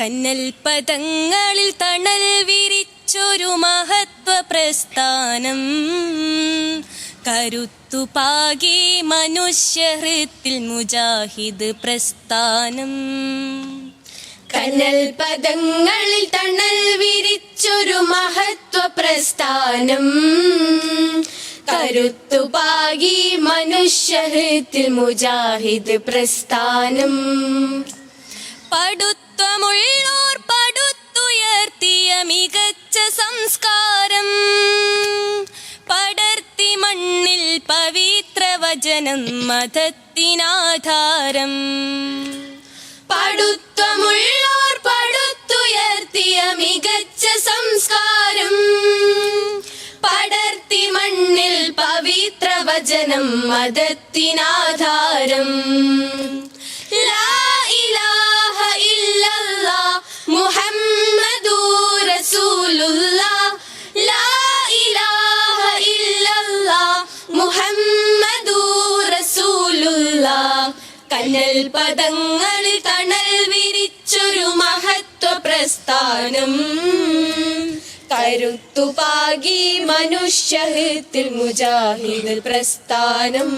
കന്നൽ പദങ്ങളിൽ തണൽ വിരിച്ചൊരു മഹത്വ പ്രസ്ഥാനം കരുത്തുപാകി മനുഷ്യഹൃത്തിൽ മുജാഹിദ് പ്രസ്ഥാനം. കനൽ പദങ്ങളിൽ തണൽ വിരിച്ചൊരു മഹത്വ പ്രസ്ഥാനം കരുത്തുപാകി മനുഷ്യഹൃത്തിൽ മുജാഹിദ് പ്രസ്ഥാനം. പടുത്വമുള്ളോർ പടുത്തുയർത്തിയ മികച്ച സംസ്കാരം. പടർത്തി മണ്ണിൽ പവിത്ര വചനം മതത്തിനാധാരം. പടുത്തമുള്ളോർ പടുത്തുയർത്തിയ മികച്ച സംസ്കാരം. പടർത്തി മണ്ണിൽ പവിത്ര വചനം മതത്തിനാധാരം. കനൽ പദങ്ങളിൽ തണൽ വിരിച്ചൊരു മഹത്വ പ്രസ്ഥാനം കരുത്തുപാകി മനുഷ്യഹൃത്തിൽ മുജാഹിദ് പ്രസ്ഥാനം.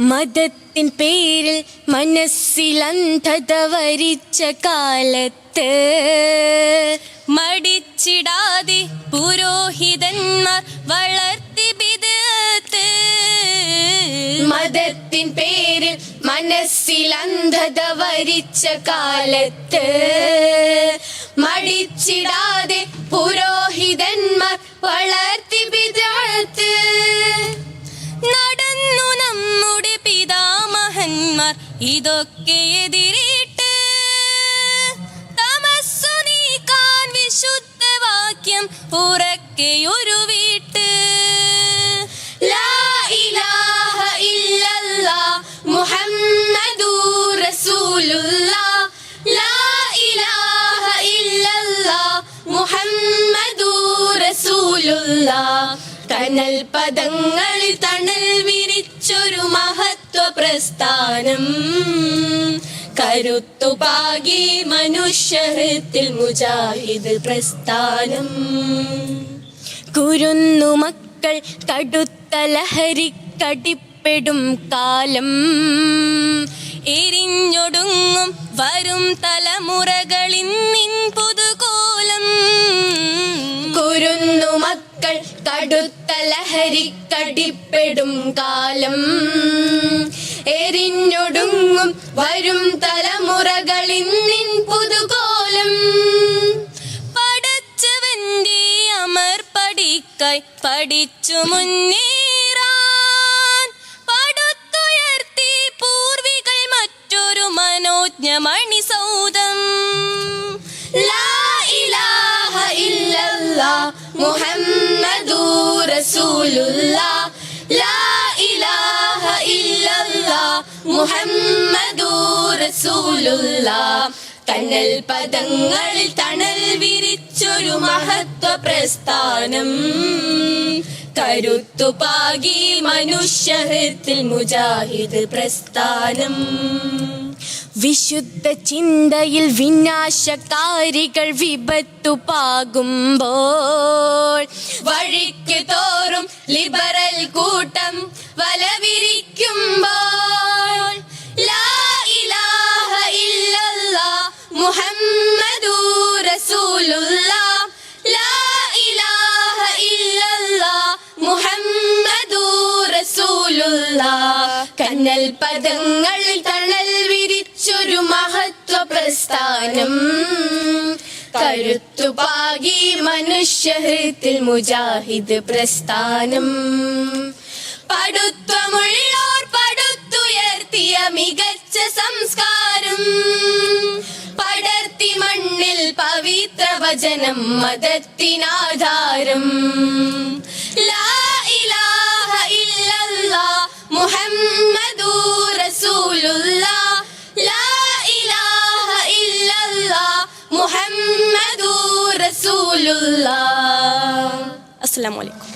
മതത്തിൻ പേരിൽ മനസ്സിൽ അന്ധത വരിച്ച കാലത്ത് മടിച്ചിടാതെ പുരോഹിതന്മാർ വളർത്തി മതത്തിൻ പേരിൽ മനസ്സിൽ അന്ധത വരിച്ച കാലത്ത് മടിച്ചിടാതെ പുരോഹിതന്മാർ വളർത്തി പിതാത്ത്. നടന്നു നമ്മുടെ പിതാമഹന്മാർ ഇതൊക്കെ റസൂലുള്ളാഹ് തണൽ പദങ്ങളിൽ തണൽ വിരിച്ചൊരു മഹത്വ പ്രസ്ഥാനം കരുത്തുപാകി മനുഷ്യഹൃത്തിൽ മുജാഹിദ് പ്രസ്ഥാനം. കുരുന്നു മക്കൾ കടുത്ത ലഹരിക്കടിപ്പെടും കാലം. എരിഞ്ഞൊടുങ്ങും വരും തലമുറകളിൻ ലഹരിക്കടിപ്പെടും കാലം. എരിഞ്ഞൊടുങ്ങും വരും തലമുറകളിൽ നിൻ പുതുകോലം. പടച്ചവന്റെ അമർ പടിക്കൈ പഠിച്ചു മുന്നേറാൻ. പടുത്തുയർത്തി പൂർവികൾ മറ്റൊരു മനോജ്ഞ മണിസൗധം ലാ ഇലാഹ ഇല്ലല്ലാഹ് ഇല്ലല്ലാഹ് റസൂലുല്ലാ റസൂലുള്ളാഹ് പദങ്ങളിൽ തണൽ വിരിച്ചൊരു മഹത്വ പ്രസ്ഥാനം കരുത്തുപാകി മനുഷ്യഹൃത്തിൽ മുജാഹിദ് പ്രസ്ഥാനം. വിശുദ്ധ ചിന്തയിൽ വിനാശകാരികൾ വിപത്തു പാകുമ്പോൾ. വഴിക്ക് തോറും ലിബറൽ കൂട്ടം വലവിരിക്കുമ്പോൾ. ഇല്ലല്ലാഹ് മുഹമ്മദുർ റസൂലുള്ളാഹ്. ലാ ഇലാഹ ഇല്ലല്ലാഹ്. മുഹമ്മദു റസൂലുള്ളാഹ്. കന്നൽ പദങ്ങൾ തണൽ വിരിച്ചൊരു മഹത്വ പ്രസ്ഥാനം കരുത്തുപാകി മനുഷ്യഹൃത്തിൽ മുജാഹിദ് പ്രസ്ഥാനം. പടുത്വമുള്ളോർ പവിത്ര വചനം മതത്തിനാധാരം ലാ ഇലാഹ ഇല്ലല്ലാഹ് മുഹമ്മദുർ റസൂലുള്ളാഹ്. ലാ ഇലാഹ ഇല്ലല്ലാഹ് മുഹമ്മദുർ റസൂലുള്ളാഹ്. അസ്സലാമു അലൈക്കും.